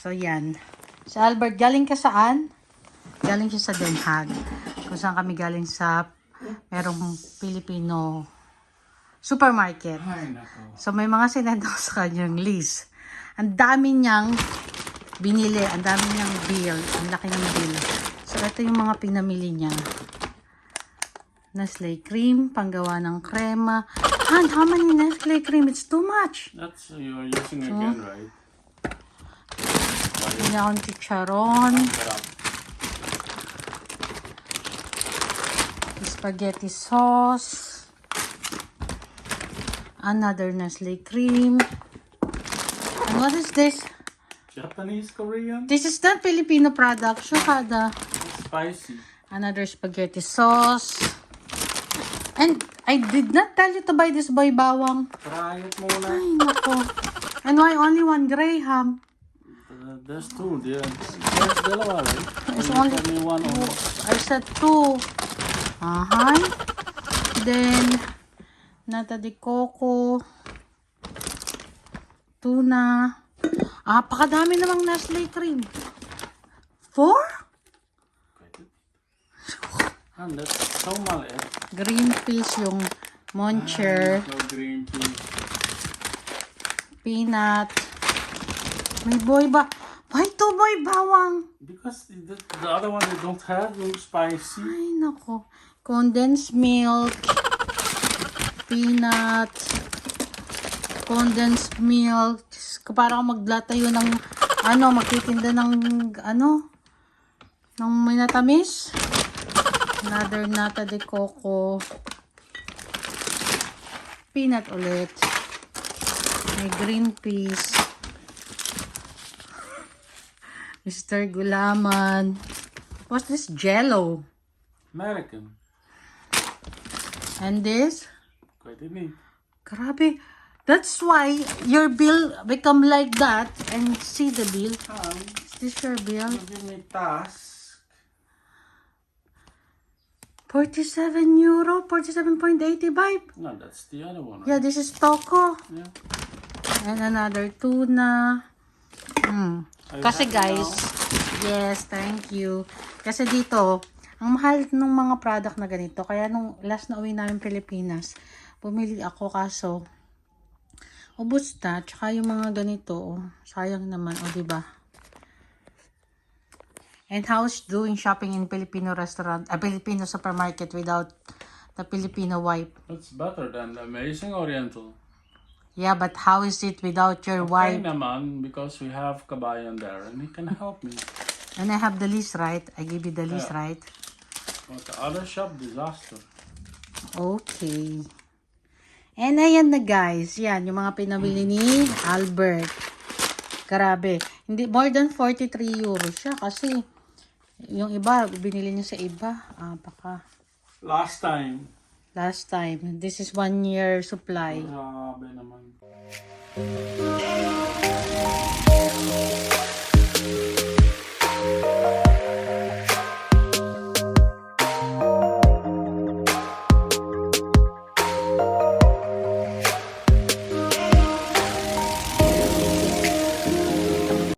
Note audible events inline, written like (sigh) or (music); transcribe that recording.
So, yan. Si Albert, galing ka saan? Galing siya sa Den Haag. Kung saan kami galing sa merong Filipino supermarket. Ay. So, may mga sinend ako sa kanyang list. Ang dami niyang binili. Ang dami niyang bill. Ang laki ng bill. So, ito yung mga pinamili niya. Nestle cream, panggawa ng krema. And how many Nestle cream? It's too much. That's, you're using again, right? Hindi akong chicharon. Spaghetti sauce. Another Nestle cream. And what is this? Japanese, Korean? This is not Filipino product. Shokada. It's spicy. Another spaghetti sauce. And I did not tell you to buy this boy bawang. Try it muna. Ay, nako. And why only one Graham? Uh, there's two. There. There's dalawa, right? (laughs) Only- only one on I said two. Uh-huh. Then, nata de coco. Tuna. Ah, pakadami namang Nestle cream. Four? And that's so mali. Green peas yung moncher. No green tea. Peanut. May boy ba? Why boy bawang? Because the, the other one they don't have no spicy. Ay, nako. Condensed milk. Peanut. Condensed milk. Ko, Parang maglatayo ng, ano, magtitinda ng, ano, ng minatamis. Another nata de coco. Peanut ulit. May green peas. Mr. Gulaman. What's this? Jello. American. And this? Quite unique. Grabe. That's why your bill become like that. And see the bill. Um, Is this your bill? give me task. 47 euro, 47.85. No, that's the other one. Yeah, this is Toko. Yeah. And another tuna. Hmm. Kasi guys, yes, thank you. Kasi dito, ang mahal ng mga product na ganito. Kaya nung last na uwi namin Pilipinas, bumili ako kaso ubos na. Tsaka yung mga ganito, oh, sayang naman, o oh, diba? And how's doing shopping in Filipino restaurant, a Filipino supermarket without the Filipino wipe? It's better than the Amazing Oriental. Yeah, but how is it without your Why wipe? naman? Because we have Kabayan there and he can help me. And I have the list, right? I give you the list, Yeah. right? But the other shop, disaster. Okay. And ayan na guys. Yan, yung mga pinabili ni Albert. Grabe. Hindi, more than 43 euros siya kasi yung iba, binili niya sa iba. Ah, baka Last time. Last time. This is one year supply. Grabe naman.